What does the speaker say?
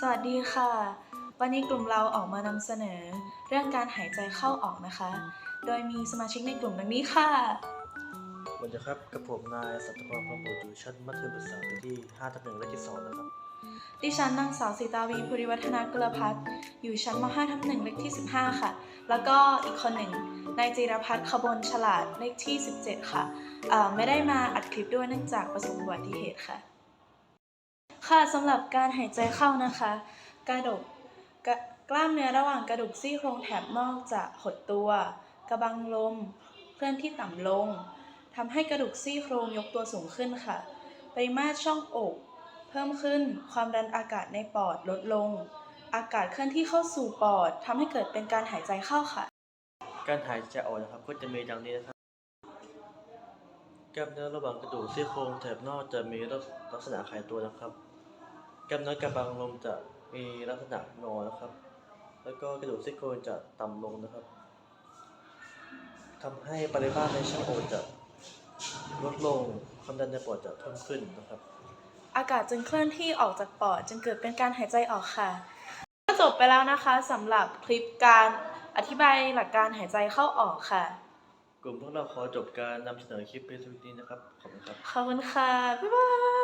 สวัสดีค่ะ วันนี้กลุ่มเราออกมานำเสนอ เรื่องการหายใจเข้าออกนะคะ โดยมีสมาชิกในกลุ่มดังนี้ค่ะ สวัสดีครับกับผมนายสัตพรพรหมบุตรอยู่ชั้นมัธยมศึกษาปีที่5ทับหนึ่งและที่สองนะครับ ดิฉันนางสาวสีตาวีภูริวัฒนากุลพัฒน์อยู่ชั้นม5ทับหนึ่งเลขที่ 15 ค่ะ แล้วก็อีกคนหนึ่งนายจิรพัฒน์ขบวนฉลาดเลขที่ 17 ค่ะเอ่อไม่ได้มาอัดคลิปด้วยเนื่องจากประสบอุบัติเหตุค่ะ ค่ะสำหรับการหายใจเข้านะคะ กระดูกกกล้ามเนื้อระหว่างกระดูกซี่โครงแถบนอกจะหดตัว กระบังลม เคลื่อนที่ต่ำลงทำให้กระดูกซี่โครงยกตัวสูงขึ้นค่ะ ปริมาตรช่องอก เพิ่มขึ้น ความดันอากาศในปอดลดลง อากาศเคลื่อนที่เข้าสู่ปอดทำให้เกิดเป็นการหายใจเข้าค่ะ การหายใจออกนะครับก็จะมีดังนี้นะครับกล้ามเนื้อระหว่างกระดูกซี่โครงแถบนอกจะมีลักษณะคลายตัวนะครับ กล้ามเนื้อกระบังลมจะมีลักษณะงอนะครับ แล้วก็กระดูกซี่โครงจะต่ำลงนะครับทำให้ปริมาตรในช่องอกจะลดลง ความดันในปอดจะเพิ่มขึ้นนะครับ อากาศจึงเคลื่อนที่ออกจากปอดจึงเกิดเป็นการหายใจออกค่ะ ก็จบไปแล้วนะคะสำหรับคลิปการอธิบายหลักการหายใจเข้าออกค่ะ กลุ่มพวกเราขอจบการนำเสนอคลิปเพียงเท่านี้นะครับ ขอบคุณครับ ขอบคุณค่ะ บ๊ายบาย